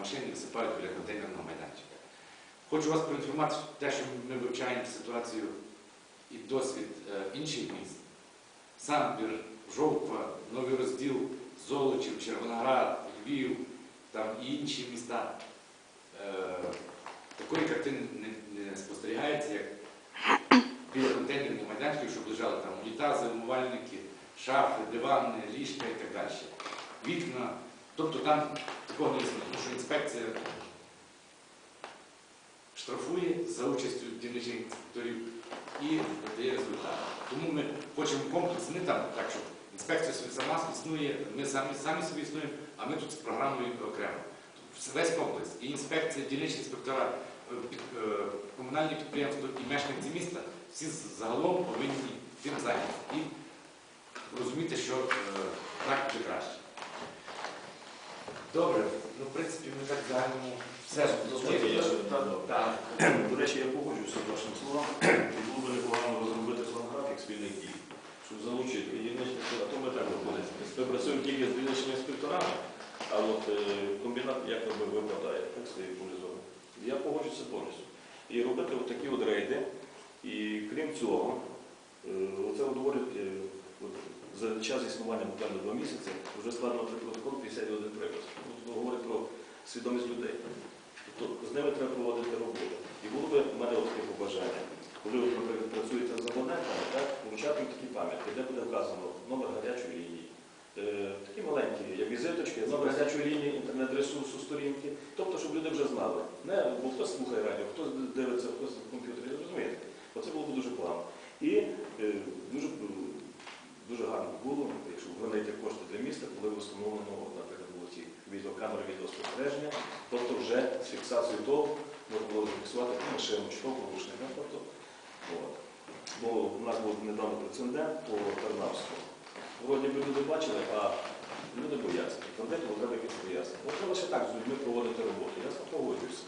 машин і висипають біля контейнерного майданчика. Хочу вас проінформувати, що те, що ми вивчаємо ситуацію і досвід е, інших міст, Самбір, Жовква, Новий Розділ, Золочів, Червоноград, Львів, там і інші міста. Е, такої картини не спостерігається, як біля контейнерних майданчиків, щоб лежали там унітази, умивальники, шафи, дивани, ліжка і так далі. Вікна. Тобто там такого тому що інспекція штрафує за участю дільничних інспекторів і дає результат. Тому ми хочемо комплекс, не там так, щоб інспекція собі сама існує, ми самі, самі собі існуємо, а ми тут з програмою окремо. Тобто Весь комплекс, і інспекція, дільничні інспектора, е, е, комунальні підприємства і мешканці міста всі загалом повинні тим зайнятися і розуміти, що е, так. Добре, ну в принципі ми так загальному все. Дозвольте, я ще так. Так. До речі, я погоджуюся з вашим словом. Було б непогано розробити план-графік спільних дій, щоб залучити дільничних, а то ми так виходить. Ми працюємо тільки з дільничними інспекторами, а от е, комбінат якоби випадає, так стоїть полізово. Я погоджуюся повністю. І робити от такі от рейди. І крім цього, е, оце от говорить, е, от за час існування буквально два місяці вже складено три протокол 51 припис. Тут говорить про свідомість людей. Тобто з ними треба проводити роботу. І було б у мене таке побажання. Коли, ви, наприклад, працюєте з абонентами, так, вручати такі пам'ятки, де буде вказано номер гарячої лінії. Е, такі маленькі, як візиточки, номер гарячої лінії, інтернет-ресурсу, сторінки. Тобто, щоб люди вже знали. Не, бо хтось слухає радіо, хтось в комп'ютері, розумієте? Оце було б дуже плавно. І е, дуже, б, дуже гарно б було, якщо б знайти кошти для міста, от, наприклад, було ці відеокамери відеоспостереження, тобто вже з фіксацією того можна було зафіксувати ну, машину чи того порушника. Тобто. Бо у нас був недавно прецедент по Тарнавську. Вроді би люди бачили, а люди бояться. Конкретно треба якесь пояснення. Треба ще так з людьми проводити роботу. Я погоджуюся.